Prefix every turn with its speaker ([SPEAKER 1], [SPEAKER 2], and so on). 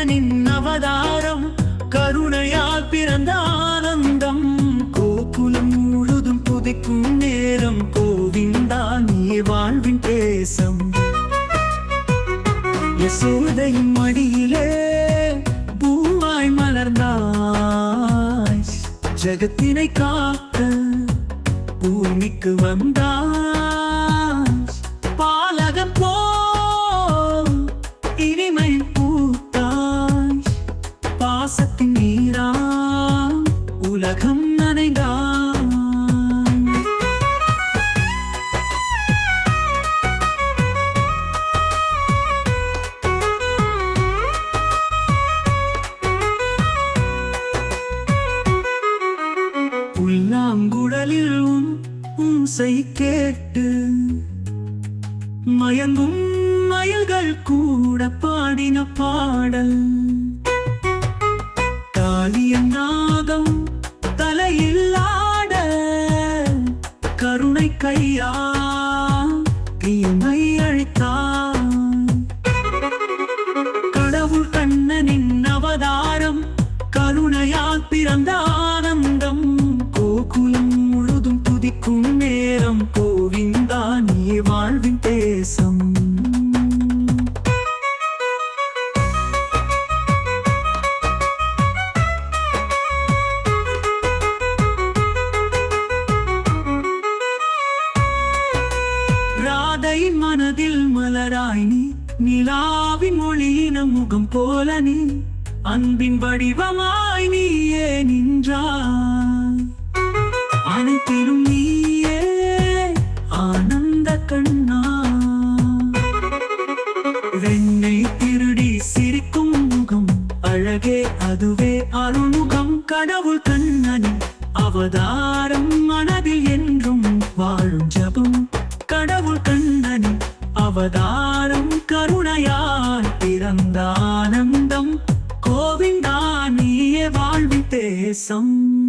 [SPEAKER 1] கடவுள் கண்ணனின் அவதாரம் கருணையால் பிறந்த ஆனந்தம். கோகுலம் முழுதும் புதைக்கும் நேரம் கோவிந்தா நீ வாழ்வின் தேசம். யசோதையின் மடியிலே பூவாய் மலர்ந்தாய். ஜகத்தினை காக்க பூமிக்கு வந்தாய். உலகம் நனைந்தாய் உன் உன்சை கேட்டு மயங்கும் மயல்கள் கூட பாடின பாடல். கையா? தீமை அழித்தான் கடவுள் கண்ணனின் அவதாரம் கருணையால் பிறந்த ஆனந்தம். கோகுலம் முழுதும் துதிக்கும் நேரம் கோவிந்தா நீ வாழ்வின் தேசம். மனதில் மலராய் நீ நிலாவி மொழியின முகம் போல நீ அன்பின் வடிவமாய் நீயே நின்றாய். அனைத்திலும் நீயே ஆனந்த கண்ணா வெண்ணை திருடி சிரிக்கும் முகம் அழகே அதுவே அருமுகம் கடவுள் கண்ணனின் அவதாரம் மன கருணையால் பிறந்த ஆனந்தம் கோவிந்தா நீயே வாழ்வி தேசம்.